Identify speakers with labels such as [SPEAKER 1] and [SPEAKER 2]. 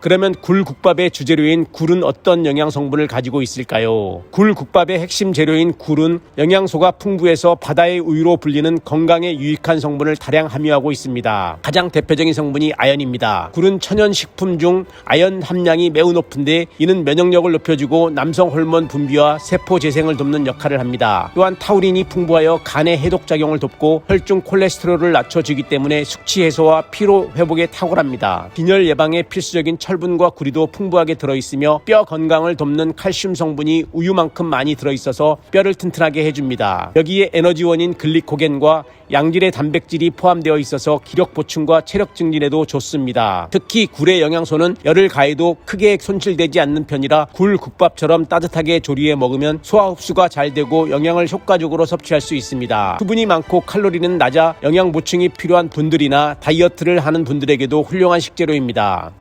[SPEAKER 1] 그러면 굴국밥의 주재료인 굴은 어떤 영양 성분을 가지고 있을까요? 굴국밥의 핵심 재료인 굴은 영양소가 풍부해서 바다의 우유로 불리는 건강에 유익한 성분을 다량 함유하고 있습니다. 가장 대표적인 성분이 아연입니다. 굴은 천연 식품 중 아연 함량이 매우 높은데 이는 면역력을 높여주고 남성 호르몬 분비와 세포 재생을 돕는 역할을 합니다. 또한 타우린이 풍부하여 간의 해독 작용을 돕고 혈중 콜레스테롤을 낮춰주기 때문에 숙취 해소와 피로 회복에 탁월합니다. 빈혈 예방에 필수적인 철분과 구리도 풍부하게 들어있으며 뼈 건강을 돕는 칼슘 성분이 우유만큼 많이 들어있어서 뼈를 튼튼하게 해줍니다. 여기에 에너지원인 글리코겐과 양질의 단백질이 포함되어 있어서 기력 보충과 체력 증진에도 좋습니다. 특히 굴의 영양소는 열을 가해도 크게 손실되지 않는 편이라 굴 국밥처럼 따뜻하게 조리해 먹으면 소화 흡수가 잘 되고 영양을 효과적으로 섭취할 수 있습니다. 수분이 많고 칼로리는 낮아 영양 보충이 필요한 분들이나 다이어트를 하는 분들에게도 훌륭한 식재료입니다.